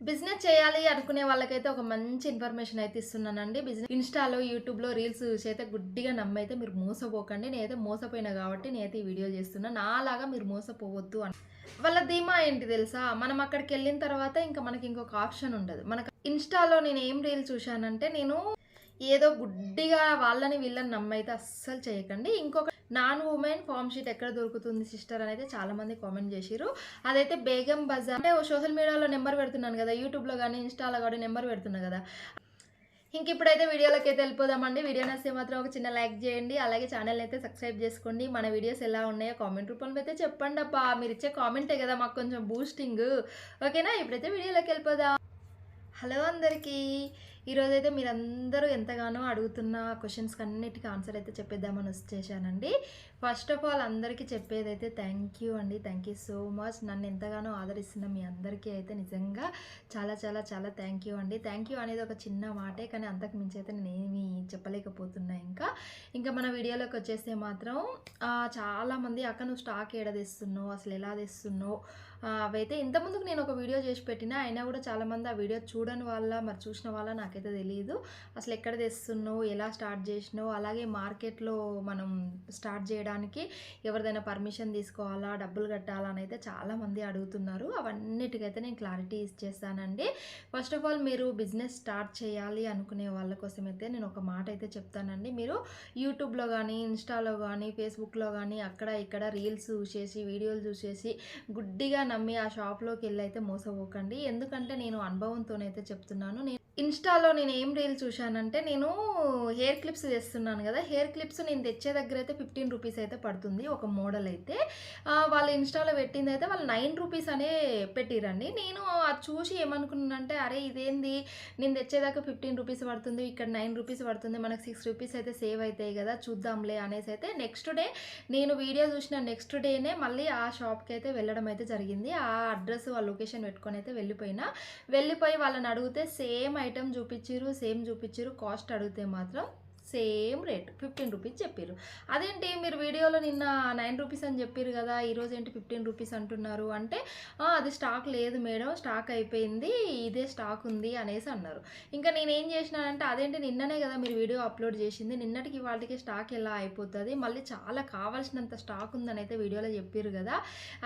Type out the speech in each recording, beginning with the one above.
Business చేయాలి అనుకునే వాళ్ళకైతే ఒక మంచి ఇన్ఫర్మేషన్ అయితే ఇస్తున్నానండి. బిజినెస్ ఇన్స్టాలో యూట్యూబ్లో రీల్స్ చూసి అయితే గుడ్డిగా నమ్మైతే మీరు మోసపోకండి. నేనైతే మోసపోయినా కాబట్టి నేనైతే ఈ వీడియో చేస్తున్నా. నాలాగా మీరు మోసపోవద్దు అని వాళ్ళ ధీమా ఏంటి తెలుసా? మనం అక్కడికి వెళ్ళిన తర్వాత ఇంకా మనకి ఇంకొక ఆప్షన్ ఉండదు. మనకు ఇన్స్టాలో నేను ఏం రీల్ చూశానంటే నేను ఏదో గుడ్డిగా వాళ్ళని వీళ్ళని నమ్మైతే అస్సలు చేయకండి. ఇంకొక నాన్ ఉమెన్ ఫామ్ షీట్ ఎక్కడ దొరుకుతుంది సిస్టర్ అని అయితే చాలా మంది కామెంట్ చేసిరు అదైతే బేగం బజార్. అంటే సోషల్ మీడియాలో నెంబర్ పెడుతున్నాను కదా యూట్యూబ్లో కానీ ఇన్స్టాలో కానీ నెంబర్ పెడుతున్నా కదా. ఇంక ఇప్పుడైతే వీడియోలోకి అయితే వెళ్ళిపోదామండి. వీడియో నచ్చితే మాత్రం ఒక చిన్న లైక్ చేయండి. అలాగే ఛానల్ అయితే సబ్స్క్రైబ్ చేసుకోండి. మన వీడియోస్ ఎలా ఉన్నాయో కామెంట్ రూపంలో అయితే చెప్పండి అప్ప మీరు ఇచ్చే కామెంటే కదా మాకు కొంచెం బూస్టింగ్ ఓకేనా? ఇప్పుడైతే వీడియోలోకి వెళ్ళిపోదాం. హలో అందరికీ. ఈరోజు అయితే మీరందరూ ఎంతగానో అడుగుతున్న క్వశ్చన్స్కి అన్నిటికీ ఆన్సర్ అయితే చెప్పేద్దామని వచ్చేసానండి ఫస్ట్ ఆఫ్ ఆల్ అందరికీ చెప్పేదైతే థ్యాంక్ యూ అండి. థ్యాంక్ యూ సో మచ్ నన్ను ఎంతగానో ఆదరిస్తున్న మీ అందరికీ అయితే నిజంగా చాలా చాలా చాలా థ్యాంక్ యూ అండి. థ్యాంక్ యూ అనేది ఒక చిన్న మాటే కానీ అంతకు మించి అయితే నేను చెప్పలేకపోతున్నా ఇంకా. ఇంకా మన వీడియోలోకి వచ్చేస్తే మాత్రం చాలామంది అక్క నువ్వు స్టాక్ ఏడ తెస్తున్నావు? అసలు ఎలా తెస్తున్నావు? అవైతే ఇంతకుముందుకు నేను ఒక వీడియో చేసి పెట్టినా అయినా కూడా చాలామంది ఆ వీడియో చూడని వాళ్ళ మరి చూసిన వాళ్ళ నాకైతే తెలియదు అసలు ఎక్కడ తెస్తున్నావు ఎలా స్టార్ట్ చేసినావు అలాగే మార్కెట్లో మనం స్టార్ట్ చేయడానికి ఎవరిదైనా పర్మిషన్ తీసుకోవాలా డబ్బులు కట్టాలా అని అయితే చాలామంది అడుగుతున్నారు. అవన్నిటికైతే నేను క్లారిటీ ఇచ్చేస్తానండి ఫస్ట్ ఆఫ్ ఆల్ మీరు బిజినెస్ స్టార్ట్ చేయాలి అనుకునే వాళ్ళ కోసం అయితే నేను ఒక మాట అయితే చెప్తానండి. మీరు యూట్యూబ్లో కానీ ఇన్స్టాలో కానీ ఫేస్బుక్లో కానీ అక్కడ ఇక్కడ రీల్స్ చూసేసి వీడియోలు చూసేసి గుడ్డిగా నమ్మి ఆ షాప్లోకి వెళ్ళి అయితే మోసపోకండి. ఎందుకంటే నేను అనుభవంతోనైతే చెప్తున్నాను. నేను ఇన్స్టాలో నేను ఏం రీల్ చూశానంటే నేను హెయిర్ క్లిప్స్ చేస్తున్నాను కదా హెయిర్ క్లిప్స్ నేను తెచ్చే దగ్గర అయితే ఫిఫ్టీన్ రూపీస్ అయితే పడుతుంది ఒక మోడల్ అయితే. వాళ్ళు ఇన్స్టాలో పెట్టింది అయితే వాళ్ళు నైన్ రూపీస్ అనే పెట్టిరండి. నేను అది చూసి ఏమనుకున్నానంటే అరే ఇదేంది? నేను తెచ్చేదాకా ఫిఫ్టీన్ రూపీస్ పడుతుంది ఇక్కడ నైన్ రూపీస్ పడుతుంది మనకు సిక్స్ రూపీస్ అయితే సేవ్ అవుతాయి కదా చూద్దాంలే అనేసి అయితే నెక్స్ట్ డే నేను వీడియో చూసిన నెక్స్ట్ డేనే మళ్ళీ ఆ షాప్కి అయితే వెళ్ళడం అయితే జరిగింది. ఆ అడ్రస్ ఆ లొకేషన్ పెట్టుకొని అయితే వెళ్ళిపోయినా. వెళ్ళిపోయి వాళ్ళని అడిగితే సేమ్ ఐటమ్ చూపించారు సేమ్ చూపించారు కాస్ట్ అడిగితే మాత్రం సేమ్ రేట్ ఫిఫ్టీన్ రూపీస్ చెప్పారు అదేంటి మీరు వీడియోలో నిన్న నైన్ రూపీస్ అని చెప్పారు కదా ఈరోజు ఏంటి ఫిఫ్టీన్ రూపీస్ అంటున్నారు అంటే అది స్టాక్ లేదు మేడం స్టాక్ అయిపోయింది ఇదే స్టాక్ ఉంది అనేసి అన్నారు. ఇంకా నేనేం చేసినానంటే అదేంటి నిన్ననే కదా మీరు వీడియో అప్లోడ్ చేసింది నిన్నటికి వాళ్ళకి స్టాక్ ఎలా అయిపోతుంది మళ్ళీ చాలా కావాల్సినంత స్టాక్ ఉందని అయితే వీడియోలో చెప్పారు కదా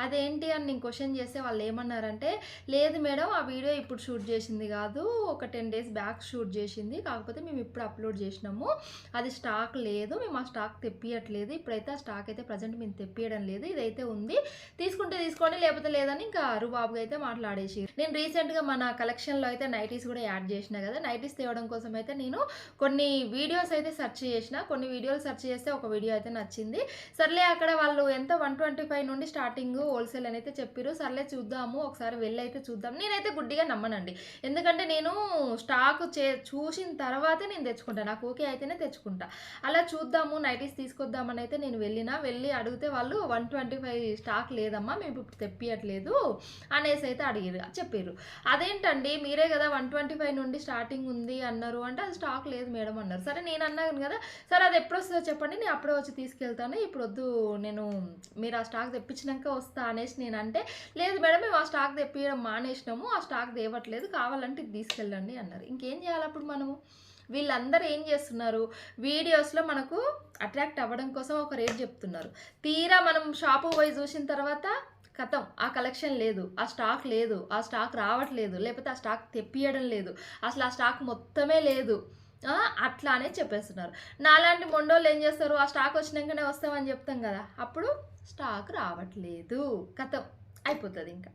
అదేంటి అని నేను క్వశ్చన్ చేస్తే వాళ్ళు ఏమన్నారంటే లేదు మేడం ఆ వీడియో ఇప్పుడు షూట్ చేసింది కాదు ఒక టెన్ డేస్ బ్యాక్ షూట్ చేసింది కాకపోతే మేము ఇప్పుడు అప్లోడ్ చేసినాము అది స్టాక్ లేదు మేము ఆ స్టాక్ తెప్పియట్లేదు. ఇప్పుడైతే ఆ స్టాక్ అయితే ప్రజెంట్ మేము తెప్పియడం లేదు. ఇదైతే ఉంది. తీసుకుంటే తీసుకోండి లేకపోతే లేదని ఇంకా అరుబాబుగా అయితే మాట్లాడేసి నేను రీసెంట్గా మన కలెక్షన్లో అయితే నైటీస్ కూడా యాడ్ చేసిన కదా నైటీస్ తేవడం కోసం అయితే నేను కొన్ని వీడియోస్ అయితే సెర్చ్ చేసిన. కొన్ని వీడియోలు సెర్చ్ చేస్తే ఒక వీడియో అయితే నచ్చింది. సర్లే అక్కడ వాళ్ళు ఎంత వన్ ట్వంటీ ఫైవ్ నుండి స్టార్టింగ్ హోల్సేల్ అని అయితే చెప్పారు. సర్లే చూద్దాము ఒకసారి వెళ్ళి అయితే చూద్దాం. నేనైతే గుడ్డిగా నమ్మనండి. ఎందుకంటే నేను స్టాక్ చే చూసిన తర్వాతే నేను తెచ్చుకుంటాను నాకు ఓకే అయితేనే తెచ్చుకుంటా. అలా చూద్దాము నైటీస్ తీసుకొద్దామని అయితే నేను వెళ్ళినా. వెళ్ళి అడిగితే వాళ్ళు వన్ ట్వంటీ ఫైవ్ స్టాక్ లేదమ్మా మేము ఇప్పుడు తెప్పియట్లేదు అనేసి అయితే అడిగారు చెప్పారు అదేంటండి మీరే కదా వన్ ట్వంటీ ఫైవ్ నుండి స్టార్టింగ్ ఉంది అన్నారు అంటే అది స్టాక్ లేదు మేడం అన్నారు. సరే నేను అన్నాను కదా సరే అది ఎప్పుడు వస్తుందో చెప్పండి నేను అప్పుడే వచ్చి తీసుకెళ్తాను. ఇప్పుడు వద్దు నేను మీరు ఆ స్టాక్ తెప్పించినాక వస్తా అనేసి నేను అంటే లేదు మేడం మేము ఆ స్టాక్ తెప్పియడం మానేసినాము ఆ స్టాక్ తేవట్లేదు కావాలంటే తీసుకెళ్ళండి అన్నారు. ఇంకేం చేయాలి అప్పుడు మనము? వీళ్ళందరూ ఏం చేస్తున్నారు? వీడియోస్లో మనకు అట్రాక్ట్ అవ్వడం కోసం ఒక రేట్ చెప్తున్నారు. తీరా మనం షాపు పోయి చూసిన తర్వాత కథం ఆ కలెక్షన్ లేదు ఆ స్టాక్ లేదు ఆ స్టాక్ రావట్లేదు లేకపోతే ఆ స్టాక్ తెప్పియడం లేదు అసలు ఆ స్టాక్ మొత్తమే లేదు. అట్లా అట్లానే చెప్పేస్తున్నారు. నాలాంటి మొండోళ్ళు ఏం చేస్తారు? ఆ స్టాక్ వచ్చినాకనే వస్తామని చెప్తాం కదా. అప్పుడు స్టాక్ రావట్లేదు. కథం అయిపోతుంది ఇంకా.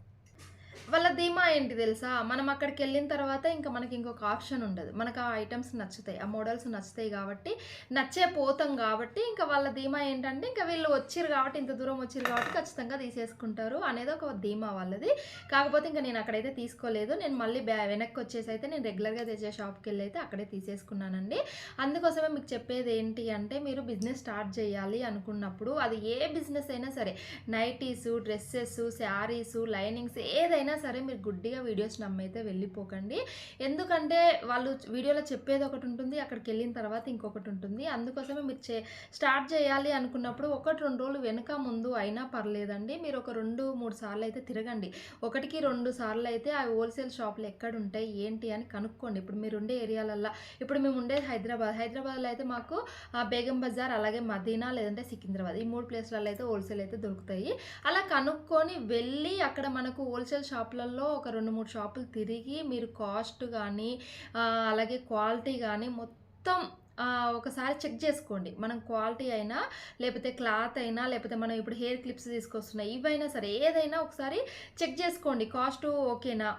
వాళ్ళ ధీమా ఏంటి తెలుసా? మనం అక్కడికి వెళ్ళిన తర్వాత ఇంకా మనకి ఇంకొక ఆప్షన్ ఉండదు. మనకు ఆ ఐటమ్స్ నచ్చుతాయి ఆ మోడల్స్ నచ్చుతాయి కాబట్టి నచ్చే పోతాం కాబట్టి ఇంకా వాళ్ళ ధీమా ఏంటంటే ఇంకా వీళ్ళు వచ్చారు కాబట్టి ఇంత దూరం వచ్చారు కాబట్టి ఖచ్చితంగా తీసేసుకుంటారు అనేది ఒక ధీమా వాళ్ళది. కాకపోతే ఇంకా నేను అక్కడైతే తీసుకోలేదు. నేను మళ్ళీ బ్యా వెనక్కి వచ్చేసి అయితే నేను రెగ్యులర్గా తెచ్చే షాప్కి వెళ్ళి అయితే అక్కడే తీసేసుకున్నానండి. అందుకోసమే మీకు చెప్పేది ఏంటి అంటే మీరు బిజినెస్ స్టార్ట్ చేయాలి అనుకున్నప్పుడు అది ఏ బిజినెస్ అయినా సరే నైటీసు డ్రెస్సెస్ శారీసు లైనింగ్స్ ఏదైనా సరే మీరు గుడ్డిగా వీడియోస్ నమ్మైతే వెళ్ళిపోకండి. ఎందుకంటే వాళ్ళు వీడియోలో చెప్పేది ఒకటి ఉంటుంది అక్కడికి వెళ్ళిన తర్వాత ఇంకొకటి ఉంటుంది. అందుకోసమే మీరు చే స్టార్ట్ చేయాలి అనుకున్నప్పుడు ఒకటి రెండు రోజులు వెనుక ముందు అయినా పర్లేదండి. మీరు ఒక రెండు మూడు సార్లు అయితే తిరగండి. ఒకటికి రెండు సార్లు అయితే ఆ హోల్సేల్ షాపులు ఎక్కడ ఉంటాయి ఏంటి అని కనుక్కోండి. ఇప్పుడు మీరు ఉండే ఏరియాలల్లో ఇప్పుడు మేము ఉండేది హైదరాబాద్. హైదరాబాద్లో అయితే మాకు బేగం బజార్ అలాగే మదీనా లేదంటే సికింద్రాబాద్. ఈ మూడు ప్లేస్లలో అయితే హోల్సేల్ అయితే దొరుకుతాయి. అలా కనుక్కొని వెళ్ళి అక్కడ మనకు హోల్సేల్ షాప్ షాపులలో ఒక రెండు మూడు షాపులు తిరిగి మీరు కాస్ట్ కానీ అలాగే క్వాలిటీ కానీ మొత్తం ఒకసారి చెక్ చేసుకోండి. మనం క్వాలిటీ అయినా లేకపోతే క్లాత్ అయినా లేకపోతే మనం ఇప్పుడు హెయిర్ క్లిప్స్ తీసుకొస్తున్నాయి ఇవైనా సరే ఏదైనా ఒకసారి చెక్ చేసుకోండి. కాస్ట్ ఓకేనా?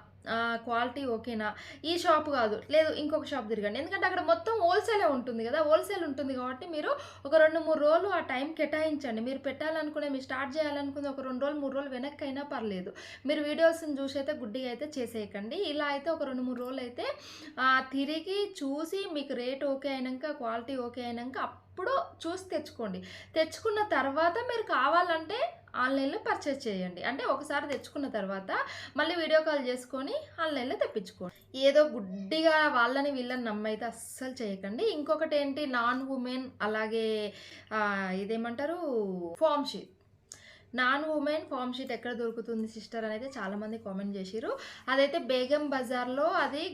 క్వాలిటీ ఓకేనా? ఈ షాప్ కాదు. లేదు ఇంకొక షాప్ తిరగండి. ఎందుకంటే అక్కడ మొత్తం హోల్సేలే ఉంటుంది కదా. హోల్సేల్ ఉంటుంది కాబట్టి మీరు ఒక రెండు మూడు రోజులు ఆ టైం కేటాయించండి. మీరు పెట్టాలనుకునే మీరు స్టార్ట్ చేయాలనుకునే ఒక రెండు రోజులు మూడు రోజులు వెనక్కి అయినా పర్లేదు. మీరు వీడియోస్ని చూసి అయితే గుడ్డిగా అయితే చేసేయకండి. ఇలా అయితే ఒక రెండు మూడు రోజులు అయితే తిరిగి చూసి మీకు రేట్ ఓకే అయినాక క్వాలిటీ ఓకే అయినాక అప్పుడు చూసి తెచ్చుకోండి. తెచ్చుకున్న తర్వాత మీరు కావాలంటే ఆన్లైన్లో పర్చేస్ చేయండి. అంటే ఒకసారి తెచ్చుకున్న తర్వాత మళ్ళీ వీడియో కాల్ చేసుకొని ఆన్లైన్లో తెప్పించుకోండి. ఏదో గుడ్డిగా వాళ్ళని వీళ్ళని నమ్మైతే అస్సలు చేయకండి. ఇంకొకటి ఏంటి? నాన్ ఉమెన్ అలాగే ఇదేమంటారు? Foam sheet. Non woven foam sheet ఎక్కడ దొరుకుతుంది సిస్టర్ అని అయితే చాలామంది కామెంట్ చేసిరు అదైతే బేగం బజార్లో అది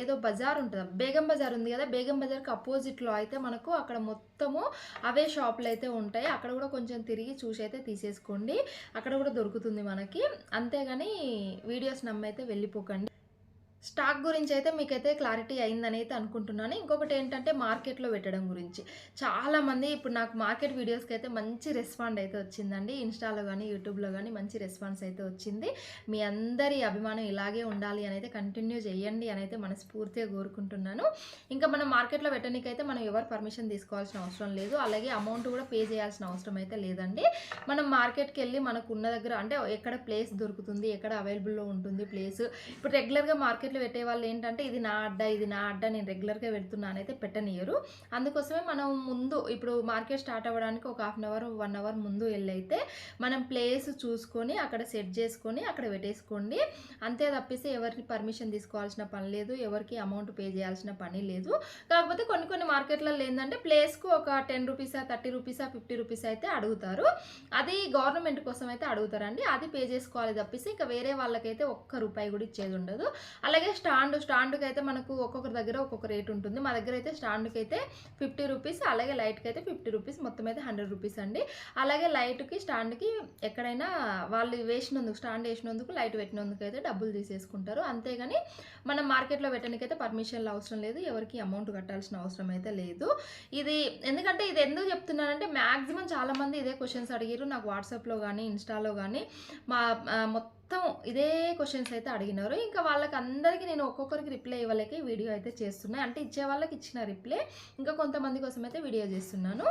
ఏదో బజార్ ఉంటుంది. బేగం బజార్ ఉంది కదా బేగం బజార్కి అపోజిట్లో అయితే మనకు అక్కడ మొత్తము అవే షాపులు అయితే ఉంటాయి. అక్కడ కూడా కొంచెం తిరిగి చూసి అయితే తీసేసుకోండి. అక్కడ కూడా దొరుకుతుంది మనకి. అంతేగాని వీడియోస్ నమ్మైతే వెళ్ళిపోకండి. స్టాక్ గురించి అయితే మీకైతే క్లారిటీ అయిందని అయితే అనుకుంటున్నాను. ఇంకొకటి ఏంటంటే మార్కెట్లో పెట్టడం గురించి. చాలామంది ఇప్పుడు నాకు మార్కెట్ వీడియోస్కి అయితే మంచి రెస్పాండ్ అయితే వచ్చిందండి. ఇన్స్టాలో కానీ యూట్యూబ్లో కానీ మంచి రెస్పాన్స్ అయితే వచ్చింది. మీ అందరి అభిమానం ఇలాగే ఉండాలి అని అయితే కంటిన్యూ చేయండి అని అయితే మనస్ఫూర్తిగా కోరుకుంటున్నాను. ఇంకా మనం మార్కెట్లో పెట్టడానికైతే మనం ఎవరు పర్మిషన్ తీసుకోవాల్సిన అవసరం లేదు. అలాగే అమౌంట్ కూడా పే చేయాల్సిన అవసరం అయితే లేదండి. మనం మార్కెట్కి వెళ్ళి మనకు ఉన్న దగ్గర అంటే ఎక్కడ ప్లేస్ దొరుకుతుంది ఎక్కడ అవైలబుల్లో ఉంటుంది ప్లేస్. ఇప్పుడు రెగ్యులర్గా మార్కెట్ మార్కెట్లో పెట్టే వాళ్ళు ఏంటంటే ఇది నా అడ్డ ఇది నా అడ్డ నేను రెగ్యులర్గా పెడుతున్నాను అయితే పెట్టనియరు అందుకోసమే మనం ముందు ఇప్పుడు మార్కెట్ స్టార్ట్ అవ్వడానికి ఒక half an hour one hour ముందు వెళ్ళైతే మనం ప్లేస్ చూసుకొని అక్కడ సెట్ చేసుకొని అక్కడ పెట్టేసుకోండి. అంతే తప్పిస్తే ఎవరికి పర్మిషన్ తీసుకోవాల్సిన పని లేదు ఎవరికి అమౌంట్ పే చేయాల్సిన పని లేదు. కాకపోతే కొన్ని కొన్ని మార్కెట్లలో ఏంటంటే ప్లేస్కు ఒక టెన్ రూపీసా థర్టీ రూపీసా ఫిఫ్టీ రూపీస్ అయితే అడుగుతారు. అది గవర్నమెంట్ కోసం అయితే అడుగుతారండి. అది పే చేసుకోవాలి తప్పిస్తే ఇంకా వేరే వాళ్ళకైతే ఒక్క రూపాయి కూడా ఇచ్చేది ఉండదు. అలాగే స్టాండ్ స్టాండ్కి అయితే మనకు ఒక్కొక్కరి దగ్గర ఒక్కొక్క రేట్ ఉంటుంది. మా దగ్గర అయితే స్టాండ్కి అయితే ఫిఫ్టీ రూపీస్ అలాగే లైట్కి అయితే ఫిఫ్టీ రూపీస్ మొత్తం అయితే హండ్రెడ్ రూపీస్ అండి. అలాగే లైట్కి స్టాండ్కి ఎక్కడైనా వాళ్ళు వేసినందుకు స్టాండ్ వేసినందుకు లైట్ పెట్టినందుకు అయితే డబ్బులు తీసేసుకుంటారు. అంతేగాని మనం మార్కెట్లో పెట్టడానికి అయితే పర్మిషన్లు అవసరం లేదు. ఎవరికి అమౌంట్ కట్టాల్సిన అవసరం అయితే లేదు. ఇది ఎందుకంటే ఇది ఎందుకు చెప్తున్నానంటే మ్యాక్సిమం చాలామంది ఇదే క్వశ్చన్స్ అడిగారు నాకు వాట్సాప్లో కానీ ఇన్స్టాలో కానీ మా మొత్తం మొత్తం ఇదే క్వశ్చన్స్ అయితే అడిగినారు. ఇంకా వాళ్ళకి అందరికీ నేను ఒక్కొక్కరికి రిప్లై ఇవ్వలేక వీడియో అయితే చేస్తున్నాను అంటే ఇచ్చే వాళ్ళకి ఇచ్చిన రిప్లై ఇంకా కొంతమంది కోసం అయితే వీడియో చేస్తున్నాను.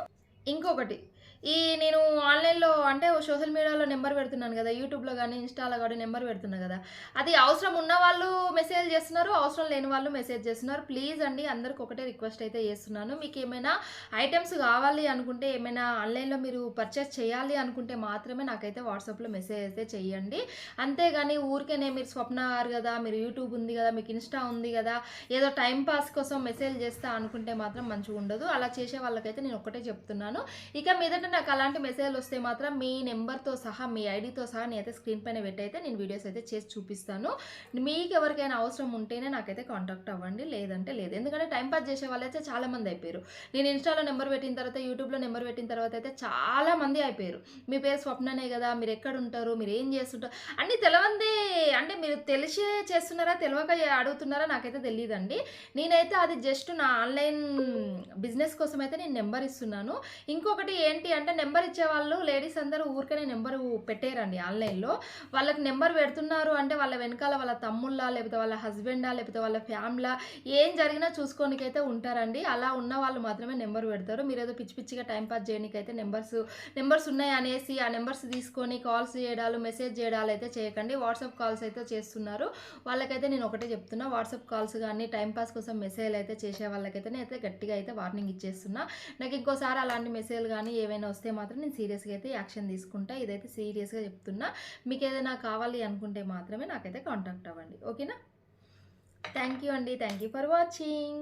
ఇంకొకటి. ఈ నేను ఆన్లైన్లో అంటే సోషల్ మీడియాలో నెంబర్ పెడుతున్నాను కదా యూట్యూబ్లో కానీ ఇన్స్టాలో కానీ నెంబర్ పెడుతున్నాను కదా. అది అవసరం ఉన్న వాళ్ళు మెసేజ్ చేస్తున్నారు అవసరం లేని వాళ్ళు మెసేజ్ చేస్తున్నారు. ప్లీజ్ అండి అందరికి ఒకటే రిక్వెస్ట్ అయితే చేస్తున్నాను. మీకు ఏమైనా ఐటమ్స్ కావాలి అనుకుంటే ఏమైనా ఆన్లైన్లో మీరు పర్చేస్ చేయాలి అనుకుంటే మాత్రమే నాకైతే వాట్సాప్లో మెసేజ్ అయితే చేయండి. అంతేగాని ఊరికేనే మీరు స్వప్న గారు కదా మీరు యూట్యూబ్ ఉంది కదా మీకు ఇన్స్టా ఉంది కదా ఏదో టైం పాస్ కోసం మెసేజ్ చేస్తా అనుకుంటే మాత్రం మంచిగా ఉండదు. అలా చేసే వాళ్ళకైతే నేను ఒకటే చెప్తున్నాను. ఇక మీదట నాకు అలాంటి మెసేజ్లు వస్తే మాత్రం మీ నెంబర్తో సహా మీ ఐడితో సహా నేనైతే స్క్రీన్ పైన పెట్టయితే నేను వీడియోస్ అయితే చేసి చూపిస్తాను. మీకు ఎవరికైనా అవసరం ఉంటేనే నాకైతే కాంటాక్ట్ అవ్వండి లేదంటే లేదు. ఎందుకంటే టైం పాస్ చేసే వాళ్ళైతే చాలా మంది అయిపోయారు. నేను ఇన్స్టాలో నెంబర్ పెట్టిన తర్వాత యూట్యూబ్లో నెంబర్ పెట్టిన తర్వాత అయితే చాలా మంది అయిపోయారు. మీ పేరు స్వప్ననే కదా మీరు ఎక్కడ ఉంటారు మీరు ఏం చేస్తుంటారు అన్నీ తెలవంది. అంటే మీరు తెలిసే చేస్తున్నారా తెలియక అడుగుతున్నారా నాకైతే తెలియదండి నేనైతే అది జస్ట్ నా ఆన్లైన్ బిజినెస్ కోసం అయితే నేను నెంబర్ ఇస్తున్నాను. ఇంకొకటి ఏంటి అంటే నెంబర్ ఇచ్చే వాళ్ళు లేడీస్ అందరూ ఊరికనే నెంబర్ పెట్టారండి ఆన్లైన్లో. వాళ్ళకి నెంబర్ పెడుతున్నారు అంటే వాళ్ళ వెనకాల వాళ్ళ తమ్ముళ్ళ లేకపోతే వాళ్ళ హస్బెండా లేకపోతే వాళ్ళ ఫ్యామిలా ఏం జరిగినా చూసుకోనికైతే ఉంటారండి. అలా ఉన్న వాళ్ళు మాత్రమే నెంబర్ పెడతారు. మీరు ఏదో పిచ్చి పిచ్చిగా టైంపాస్ చేయడానికైతే నెంబర్స్ నెంబర్స్ ఉన్నాయి అనేసి ఆ నెంబర్స్ తీసుకొని కాల్స్ చేయడాలు మెసేజ్ చేయడాలు అయితే చేయకండి. వాట్సాప్ కాల్స్ అయితే చేస్తున్నారు. వాళ్ళకైతే నేను ఒకటే చెప్తున్నా వాట్సాప్ కాల్స్ కానీ టైంపాస్ కోసం మెసేజ్ అయితే చేసే వాళ్ళకైతే నేను అయితే గట్టిగా అయితే వార్నింగ్ ఇచ్చేస్తున్నా. నాకు ఇంకోసారి అలాంటి మెసేజ్ కానీ ఏవైనా ఏమైనా వస్తే మాత్రం నేను సీరియస్గా అయితే యాక్షన్ తీసుకుంటా. ఇదైతే సీరియస్గా చెప్తున్నా. మీకు ఏదైనా కావాలి అనుకుంటే మాత్రమే నాకైతే కాంటాక్ట్ అవ్వండి. ఓకేనా? థ్యాంక్ యూ అండి. Thank you for watching.